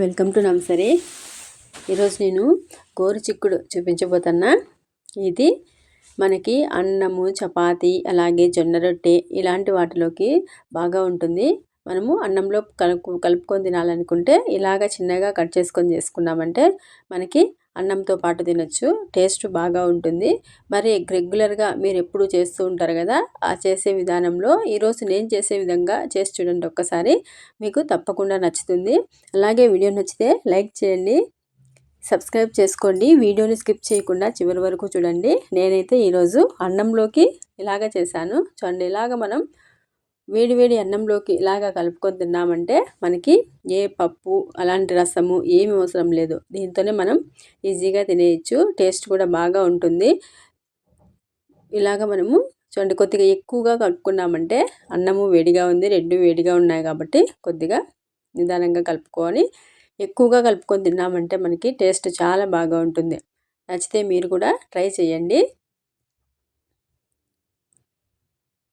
Welcome to నమ్సరీ. ఈరోజు నేను గోరు చిక్కుడు చూపించబోతున్నా. ఇది మనకి అన్నము చపాతి అలాగే జొన్న రొట్టె ఇలాంటి వాటిలోకి బాగా ఉంటుంది. మనము అన్నంలో కలుపు కలుపుకొని తినాలనుకుంటే ఇలాగ చిన్నగా కట్ చేసుకొని చేసుకున్నామంటే మనకి అన్నంతో పాటు తినొచ్చు. టేస్ట్ బాగా ఉంటుంది. మరి రెగ్యులర్గా మీరు ఎప్పుడు చేస్తూ ఉంటారు కదా ఆ చేసే విధానంలో ఈరోజు నేను చేసే విధంగా చేసి చూడండి ఒక్కసారి. మీకు తప్పకుండా నచ్చుతుంది. అలాగే వీడియో నచ్చితే లైక్ చేయండి సబ్స్క్రైబ్ చేసుకోండి. వీడియోని స్కిప్ చేయకుండా చివరి వరకు చూడండి. నేనైతే ఈరోజు అన్నంలోకి ఇలాగ చేశాను. చూడండి ఇలాగ మనం వేడి వేడి అన్నంలోకి ఇలాగా కలుపుకొని తిన్నామంటే మనకి ఏ పప్పు అలాంటి రసము ఏమి అవసరం లేదు. దీంతోనే మనం ఈజీగా తినేయచ్చు. టేస్ట్ కూడా బాగా ఉంటుంది. ఇలాగ మనము చూడండి కొద్దిగా ఎక్కువగా కలుపుకున్నామంటే అన్నము వేడిగా ఉంది రెండు వేడిగా ఉన్నాయి కాబట్టి కొద్దిగా నిదానంగా కలుపుకొని ఎక్కువగా కలుపుకొని తిన్నామంటే మనకి టేస్ట్ చాలా బాగా ఉంటుంది. నచ్చితే మీరు కూడా ట్రై చేయండి.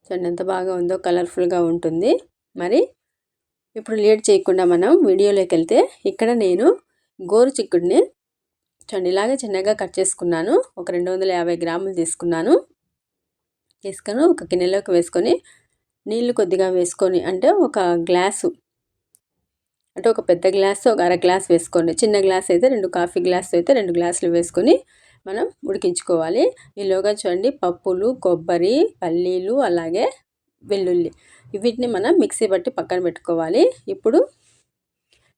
చూడండి ఎంత బాగా ఉందో కలర్ఫుల్గా ఉంటుంది. మరి ఇప్పుడు లేట్ చేయకుండా మనం వీడియోలోకి వెళ్తే ఇక్కడ నేను గోరు చిక్కుడిని చూడండి ఇలాగే చిన్నగా కట్ చేసుకున్నాను. ఒక రెండు వందల యాభై గ్రాములు తీసుకున్నాను. తీసుకొని ఒక గిన్నెలోకి వేసుకొని నీళ్ళు కొద్దిగా వేసుకొని అంటే ఒక గ్లాసు అంటే ఒక పెద్ద గ్లాస్ ఒక అర గ్లాస్ వేసుకోండి. చిన్న గ్లాస్ అయితే రెండు కాఫీ గ్లాస్ అయితే రెండు గ్లాసులు వేసుకొని మనం ఉడికించుకోవాలి. ఈలోగా చూడండి పప్పులు కొబ్బరి పల్లీలు అలాగే వెల్లుల్లి. వీటిని మనం మిక్సీ బట్టి పక్కన పెట్టుకోవాలి. ఇప్పుడు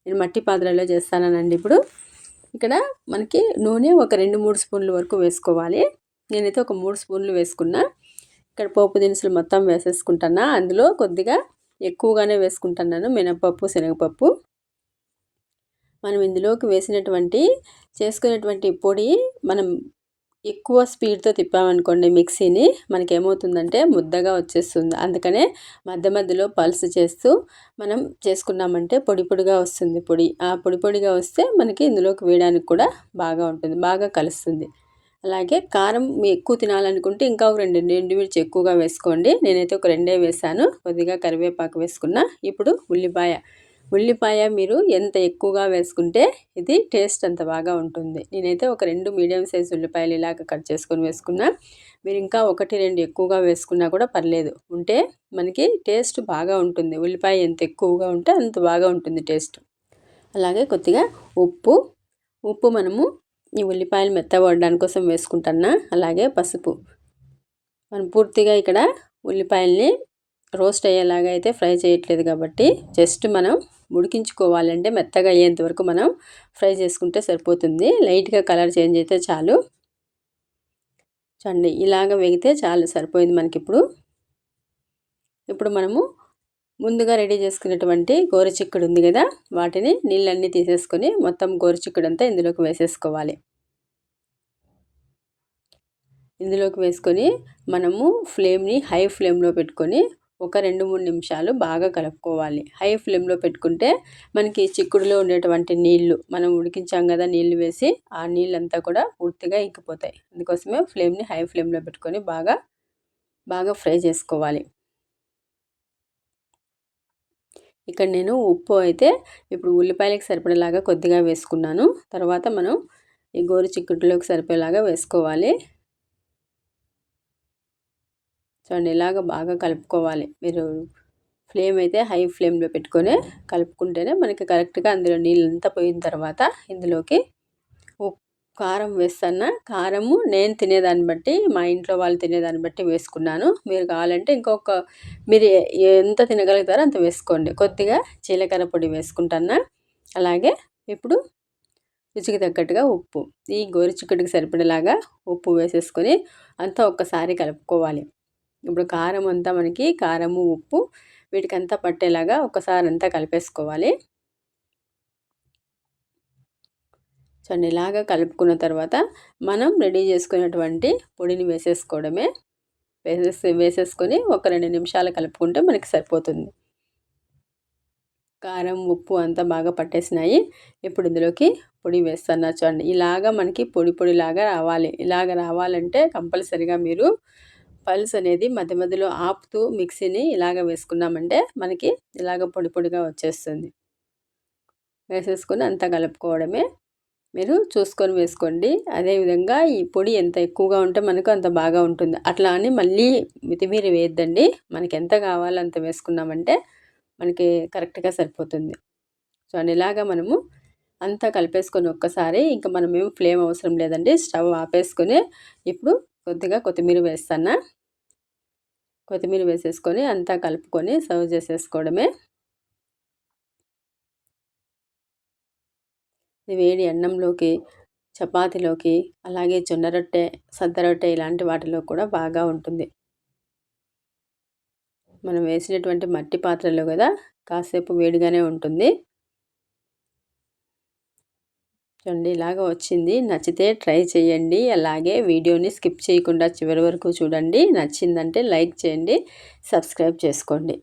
నేను మట్టి పాత్రలో చేస్తానండి ఇప్పుడు. ఇక్కడ మనకి నూనె ఒక రెండు మూడు స్పూన్ల వరకు వేసుకోవాలి. నేనైతే ఒక మూడు స్పూన్లు వేసుకున్నా. ఇక్కడ పోపు దినుసులు మొత్తం వేసేసుకుంటున్నా. అందులో కొద్దిగా ఎక్కువగానే వేసుకుంటున్నాను. మినపప్పు శనగపప్పు. మనం ఇందులోకి వేసినటువంటి చేసుకునేటువంటి పొడి మనం ఎక్కువ స్పీడ్తో తిప్పామనుకోండి మిక్సీని మనకేమవుతుందంటే ముద్దగా వచ్చేస్తుంది. అందుకనే మధ్య మధ్యలో పల్స్ చేస్తూ మనం చేసుకున్నామంటే పొడి పొడిగా వస్తుంది పొడి. ఆ పొడి పొడిగా వస్తే మనకి ఇందులోకి వేయడానికి కూడా బాగా ఉంటుంది బాగా కలుస్తుంది. అలాగే కారం ఎక్కువ తినాలనుకుంటే ఇంకా ఒక రెండు ఎండుమిర్చి ఎక్కువగా వేసుకోండి. నేనైతే ఒక రెండే వేసాను కొద్దిగా కరివేపాకు వేసుకున్నా. ఇప్పుడు ఉల్లిపాయ. ఉల్లిపాయ మీరు ఎంత ఎక్కువగా వేసుకుంటే ఇది టేస్ట్ అంత బాగా ఉంటుంది. నేనైతే ఒక రెండు మీడియం సైజ్ ఉల్లిపాయలు ఇలాగ కట్ చేసుకొని వేసుకున్నా. మీరు ఇంకా ఒకటి రెండు ఎక్కువగా వేసుకున్నా కూడా పర్లేదు. ఉంటే మనకి టేస్ట్ బాగా ఉంటుంది. ఉల్లిపాయ ఎంత ఎక్కువగా ఉంటే అంత బాగా ఉంటుంది టేస్ట్. అలాగే కొద్దిగా ఉప్పు. ఉప్పు మనము ఈ ఉల్లిపాయలు మెత్తబడడానికి కోసం వేసుకుంటున్నా. అలాగే పసుపు. మనం పూర్తిగా ఇక్కడ ఉల్లిపాయల్ని రోస్ట్ అయ్యేలాగా అయితే ఫ్రై చేయట్లేదు కాబట్టి జస్ట్ మనం ఉడికించుకోవాలంటే మెత్తగా అయ్యేంత వరకు మనం ఫ్రై చేసుకుంటే సరిపోతుంది. లైట్గా కలర్ చేంజ్ అయితే చాలు. చండి ఇలాగ వేగితే చాలు సరిపోయింది మనకి ఇప్పుడు ఇప్పుడు మనము ముందుగా రెడీ చేసుకున్నటువంటి గోరుచిక్కుడు ఉంది కదా వాటిని నీళ్ళన్నీ తీసేసుకొని మొత్తం గోరుచిక్కుడు అంతా ఇందులోకి వేసేసుకోవాలి. ఇందులోకి వేసుకొని మనము ఫ్లేమ్ని హై ఫ్లేమ్లో పెట్టుకొని ఒక రెండు మూడు నిమిషాలు బాగా కలుపుకోవాలి. హై ఫ్లేమ్లో పెట్టుకుంటే మనకి చిక్కుడులో ఉండేటువంటి నీళ్ళు మనం ఉడికించాం కదా నీళ్ళు వేసి ఆ నీళ్ళంతా కూడా పూర్తిగా ఇంకిపోతాయి. అందుకోసమే ఫ్లేమ్ని హై ఫ్లేమ్లో పెట్టుకొని బాగా బాగా ఫ్రై చేసుకోవాలి. ఇక్కడ నేను ఉప్పు అయితే ఇప్పుడు ఉల్లిపాయలకు సరిపడేలాగా కొద్దిగా వేసుకున్నాను. తర్వాత మనం ఈ గోరు చిక్కుడులోకి సరిపోయేలాగా వేసుకోవాలి. చూడండి ఇలాగ బాగా కలుపుకోవాలి. మీరు ఫ్లేమ్ అయితే హై ఫ్లేమ్లో పెట్టుకొని కలుపుకుంటేనే మనకి కరెక్ట్గా అందులో నీళ్ళంతా పోయిన తర్వాత ఇందులోకి కారం వేస్తాను కారము నేను తినేదాన్ని బట్టి మా ఇంట్లో వాళ్ళు తినేదాన్ని బట్టి వేసుకున్నాను. మీరు కావాలంటే ఇంకొక మీరు ఎంత తినగలుగుతారో అంత వేసుకోండి. కొద్దిగా జీలకర్ర పొడి వేసుకుంటాను అలాగే ఇప్పుడు రుచికి తగ్గట్టుగా ఉప్పు. ఈ గోరుచిక్కుడికి సరిపడేలాగా ఉప్పు వేసేసుకొని అంతా ఒక్కసారి కలుపుకోవాలి. ఇప్పుడు కారం అంతా మనకి కారము ఉప్పు వీటికంతా పట్టేలాగా ఒకసారి అంతా కలిపేసుకోవాలి. చూడండి ఇలాగా కలుపుకున్న తర్వాత మనం రెడీ చేసుకున్నటువంటి పొడిని వేసేసుకోవడమే. వేసేసి వేసేసుకొని ఒక రెండు నిమిషాలు కలుపుకుంటే మనకి సరిపోతుంది. కారం ఉప్పు అంతా బాగా పట్టేసినాయి. ఇప్పుడు ఇందులోకి పొడి వేస్తున్నా చూడండి. ఇలాగా మనకి పొడి పొడిలాగా రావాలి. ఇలాగ రావాలంటే కంపల్సరిగా మీరు పల్స్ అనేది మధ్య మధ్యలో ఆపుతూ మిక్సీని ఇలాగ వేసుకున్నామంటే మనకి ఇలాగ పొడి పొడిగా వచ్చేస్తుంది. వేసేసుకొని అంతా కలుపుకోవడమే. మీరు చూసుకొని వేసుకోండి. అదేవిధంగా ఈ పొడి ఎంత ఎక్కువగా ఉంటే మనకు అంత బాగా ఉంటుంది. అట్లా అని మళ్ళీ మితిమీరి వేయద్దండి. మనకి ఎంత కావాలో అంత వేసుకున్నామంటే మనకి కరెక్ట్గా సరిపోతుంది. సో ఇలాగా మనము అంతా కలిపేసుకొని ఒక్కసారి ఇంకా మనం ఏం ఫ్లేమ్ అవసరం లేదండి. స్టవ్ ఆపేసుకొని ఇప్పుడు కొద్దిగా కొత్తిమీర వేస్తాను కొత్తిమీర వేసేసుకొని అంతా కలుపుకొని సర్వ్ చేసేసుకోవడమే. వేడి అన్నంలోకి చపాతీలోకి అలాగే జొన్న రొట్టె సద్ద రొట్టె ఇలాంటి వాటిలో కూడా బాగా ఉంటుంది. మనం వేసినటువంటి మట్టి పాత్రలో కదా కాసేపు వేడిగానే ఉంటుంది. చూడండి ఇలాగ వచ్చింది. నచ్చితే ట్రై చేయండి. అలాగే వీడియోని స్కిప్ చేయకుండా చివరి వరకు చూడండి. నచ్చిందంటే లైక్ చేయండి సబ్స్క్రైబ్ చేసుకోండి.